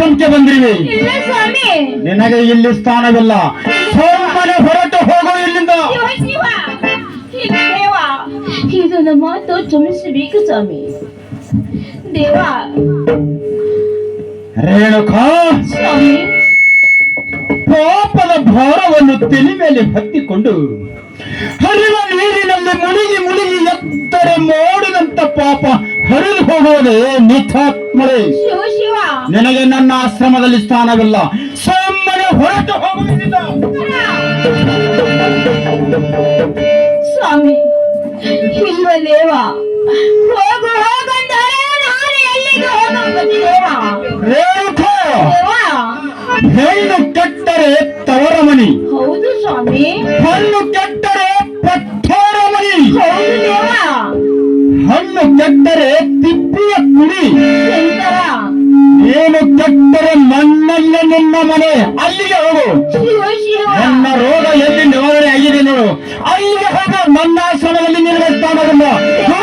ಆಶ್ರಮಕ್ಕೆ ಬಂದಿರುವೆ ಇಲ್ಲ ಸ್ವಾಮಿ. ನಿನಗೆ ಇಲ್ಲಿ ಸ್ಥಾನವಿಲ್ಲ. ಸೋಮನೆ ಹೊರಟು ಹೋಗು ಇಲ್ಲಿಂದ. ಇದನ್ನ ಮಾತು ಕ್ಷಮಿಸಬೇಕು ಸ್ವಾಮಿ. ದೇವ. ರೇಣುಕಾ. ಸ್ವಾಮಿ. ಪಾಪದ ಭಾರವನ್ನು ತಲೆ ಮೇಲೆ ಹತ್ತಿಕೊಂಡು ಹರಿವ ನೀರಿನಲ್ಲಿ ಮುಳುಗಿ ಮುಳುಗಿ ಎತ್ತರೆ ಮಾಡಿದಂತ ಪಾಪ ಹರಿದು ಹೋಗುವುದೇ ನಿಥಾತ್ಮಳೆ ನಿನಗೆ ನನ್ನ ಆಶ್ರಮದಲ್ಲಿ ಸ್ಥಾನವಿಲ್ಲ. ಸುಮ್ಮನೆ ಹೊರಟು ಹೋಗುವುದಿಲ್ಲ. ಸ್ವಾಮಿ ಇಲ್ಲ ದೇವ? ಹೋಗು ಹೋಗಂದರೆ ನಾನು ಎಲ್ಲಿಗೆ ಹೋಗಬೇಕು ದೇವ? ರೇಣುಕಾ ದೇವ? ಹೆಣ್ಣು ಕೆಟ್ಟರೆ ತವರ ಮನಿ ಹೌದು ಸ್ವಾಮಿ. ಹಣ್ಣು ಕೆಟ್ಟರೆ ಪಠಾರ ಮನಿ ಹೌದು ದೇವ. ಹಣ್ಣು ಕೆಟ್ಟರೆ ತಿಪ್ಪಿಯ ಕುಡಿ ಏನು ಕೆಟ್ಟರೆ ನನ್ನಲ್ಲೇ ನಿನ್ನ ಮನೆ. ಅಲ್ಲಿಗೆ ಹೋಗು. ನನ್ನ ರೋಗ ಎಲ್ಲಿ ನಿವಾರಣೆ ಆಗಿದೆ ನೋಡು. ಅಲ್ಲಿಗೆ ಹೋಗು. ನನ್ನ ಆಶ್ರಮದಲ್ಲಿ ನಿನಗೆ ಸ್ಥಾನವಿಲ್ಲ ಹೋ!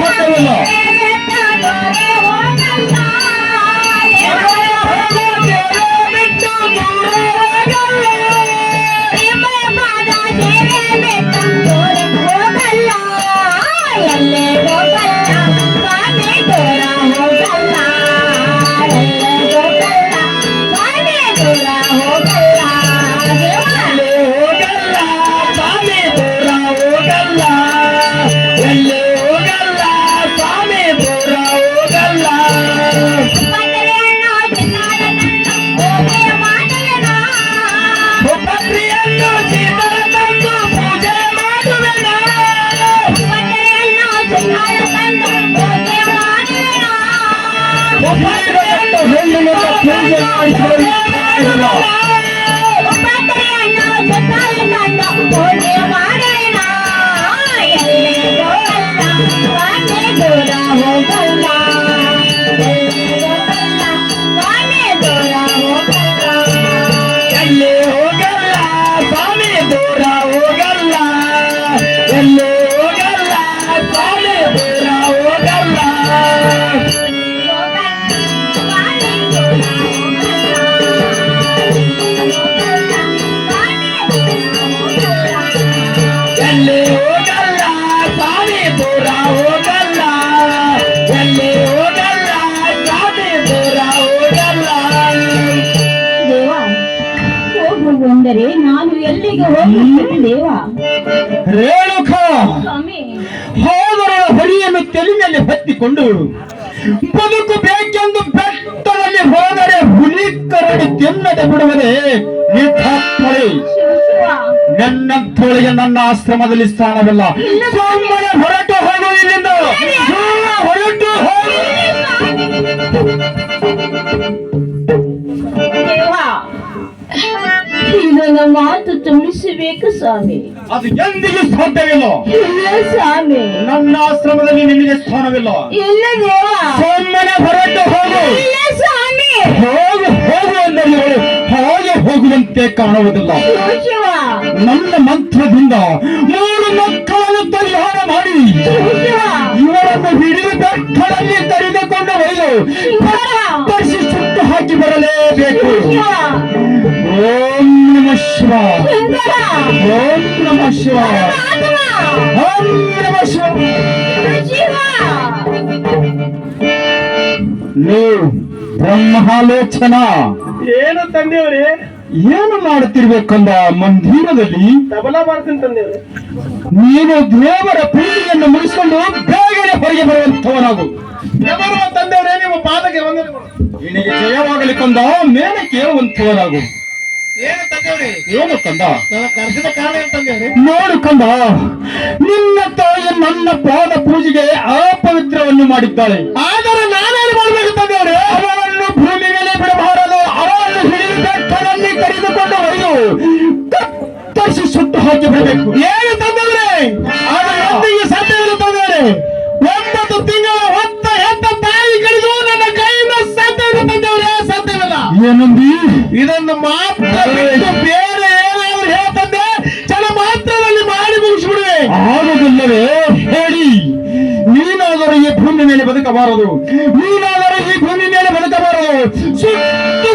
ಎಂದಿಗೂ ಪೂಜೆ ಮಾಡಿಸುವ ತೆಲಿನಲ್ಲಿ ಹತ್ತಿಕೊಂಡು ಬದುಕು ಬೇಕೆಂದು ಬೆಟ್ಟದಲ್ಲಿ ಹೋದರೆ ಹುಲಿ ಕರಡಿ ತಿನ್ನದೆ ಬಿಡುವುದೇ ನಿಧಾತ್ಮಳೆ ನನ್ನ ತೋಳಿಗೆ ನನ್ನ ಆಶ್ರಮದಲ್ಲಿ ಸ್ಥಾನವಿಲ್ಲ. ಸೋಮನೆ ಹೊರಟು ಹೋಗು ಇಲ್ಲಿಂದ. ಹೊರಟು ಹೋಗು. ನನ್ನ ಮಾತು ತುಂಬಿಸಬೇಕು ಸ್ವಾಮಿ. ಅದು ಎಂದಿಗೂ ಸಾಧ್ಯವಿಲ್ಲ. ಇಲ್ಲ ಸ್ವಾಮಿ. ನನ್ನ ಆಶ್ರಮದಲ್ಲಿ ನಿಮಗೆ ಸ್ಥಾನವಿಲ್ಲ. ಇಲ್ಲ ದೇವ. ಸುಮ್ಮನೆ ಹೊರಟು ಹೋಗು. ಇಲ್ಲ ಸ್ವಾಮಿ. ಹೋಗು ಹೋಗು ಅಂದರೆ ಹೇಳಿ ಹಾಗೆ ಹೋಗುವಂತೆ ಕಾಣುವುದಿಲ್ಲ. ನನ್ನ ಮಂತ್ರದಿಂದ ಮೂರು ಮಕ್ಕಳನ್ನು ಪರಿಹಾರ ಮಾಡಿ. ಇವರನ್ನು ಹಿಡಿದು ಬೆಟ್ಟದಲ್ಲಿ ತೆರೆದುಕೊಂಡು ಒಯ್ದು. ಓಂ ನಮ ಶಿವ. ಓಂ ನಮ ಶಿವ. ನೀವು ಬ್ರಹ್ಮಾಲೋಚನ ಏನು ತಂದೆಯವ್ರಿ? ಏನು ಮಾಡುತ್ತಿರ್ಬೇಕಂದ ಮಂದಿರದಲ್ಲಿ ತಬಲ ಮಾಡ್ತೀನಿ ತಂದೇವ್ರಿ ನೀನು ದೇವರ ಪೂಜೆಯನ್ನು ಮುಗಿಸಿಕೊಂಡು ಬೇಗನೆ ಹೊರಗೆ ಬರುವಂತವನಾಗು ದೇವರ ತಂದೇವ್ರೆ ನಿಮ್ಮ ಪಾದಕ್ಕೆ ಬಂದ ನಿನಗೆ ಜಯವಾಗಲಿ ಕಂದ ಮೇಲೆ ಕೇಳುವಂತವನಾಗು ಏನು ತಂದೇವ್ರಿ ಏನು ಕಂದ? ನನ್ನ ಕರ್ಸಿದ ಕಾರಣ ಏನ್ ತಂದೇವ್ರಿ ನೋಡು ಕಂದ ನಿನ್ನ ತಾಯಿ ನನ್ನ ಪಾದ ಪೂಜೆಗೆ ಅಪವಿತ್ರವನ್ನು ಮಾಡಿದ್ದಾಳೆ. ಆದರೆ ನಾನೇನು ಮಾಡಬೇಕು ತಂದೇವ್ರಿ ಅವಳನ್ನು ಭೂಮಿ ಮೇಲೆ ಬಿಡಬಾರದು ಅವರನ್ನು ಹಿಡಿದು ಬೆಟ್ಟದಲ್ಲಿ ಕರೆದುಕೊಂಡು ಒಯ್ದು ಕತ್ತರಿಸಿ ಸುಟ್ಟು ಹಾಕಿ ಬಿಡಬೇಕು. ಏನು ತಂದೇವ್ರಿ ಅದು ಎಂದಿಗೆ ಸಾಧ್ಯವಿಲ್ಲ ತಂದೇವ್ರಿ ಒಂಬತ್ತು ತಿಂಗಳ ಹೊತ್ತ ಹೆತ್ತ ತಾಯಿ ಕಡಿದು ನನ್ನ ಕೈಯಿಂದ ಸಾಧ್ಯವಿಲ್ಲ ತಂದೇವ್ರಿ ಸಾಧ್ಯವಿಲ್ಲ. ಏನಂದಿ? ಇದನ್ನು ಮಾತ್ರ ಬೇರೆ ಏನಾದ್ರು ಹೇಳ್ತಂದೆ ಚಲ ಮಾತ್ರದಲ್ಲಿ ಮಾಡಿ ಮುಗಿಸ್ಬಿಡುವೆ. ಆಗುದಿಲ್ಲವೇ ಹೇಳಿ. ನೀನಾದರೂ ಈ ಭೂಮಿ ಮೇಲೆ ಬದುಕಬಾರದು. ನೀನಾದರೂ ಈ ಭೂಮಿ ಮೇಲೆ ಬದುಕಬಾರದು. ಸುತ್ತು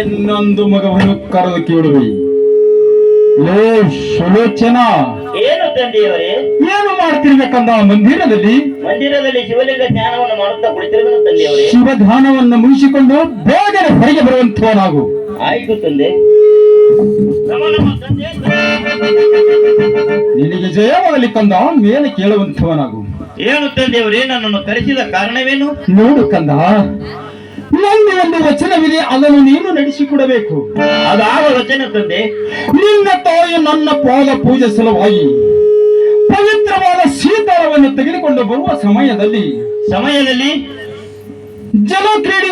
ಇನ್ನೊಂದು ಮಗವನ್ನು ಕರೆದು ಕೇಳುವೆ ಲೋ, ಸುಲೋಚನಾ. ಏನು ತಂದೆಯವರೇ? ಏನು ಮಾಡ್ತಿರ್ಬೇಕಂದ ಮಂದಿರದಲ್ಲಿ ಮಂದಿರದಲ್ಲಿ ಶಿವಲಿಂಗ ಧ್ಯಾನವನ್ನು ಮಾಡುತ್ತಾ ಕುಳಿತಿರುವನು ತಂದೆಯವರೇ? ಶಿವಧಾನವನ್ನು ಮುಗಿಸಿಕೊಂಡು ಬೇಗನೆ ಹೊರಗೆ ಬರುವಂತವನಾಗು ಆಯ್ತು ತಂದೆ. ನಮ್ಮ ನಮ್ಮ ತಂದೆ ನಿನಗೆ ಜಯವಾಗಲಿ ಕಂದ ಮೇಲೆ ಕೇಳುವಂತವನಾಗು ಏನು ತಂದೆಯವರೇ ನನ್ನನ್ನು ಕರೆಸಿದ ಕಾರಣವೇನು? ನೋಡು ಕಂದ. ನನ್ನ ಒಂದು ವಚನವಿದೆ ಅದನ್ನು ನೀನು ನಡೆಸಿಕೊಡಬೇಕು. ಅದಾವ ವಚನ ತಂದೆ ನಿನ್ನ ತಾಯಿ ನನ್ನ ಪಾದ ಪೂಜೆ ಸಲುವಾಗಿ ಪವಿತ್ರವಾದ ಸೀತಾಳವನ್ನು ತೆಗೆದುಕೊಂಡು ಬರುವ ಸಮಯದಲ್ಲಿ ಸಮಯದಲ್ಲಿ ಜಲ ಕ್ರೀಡೆ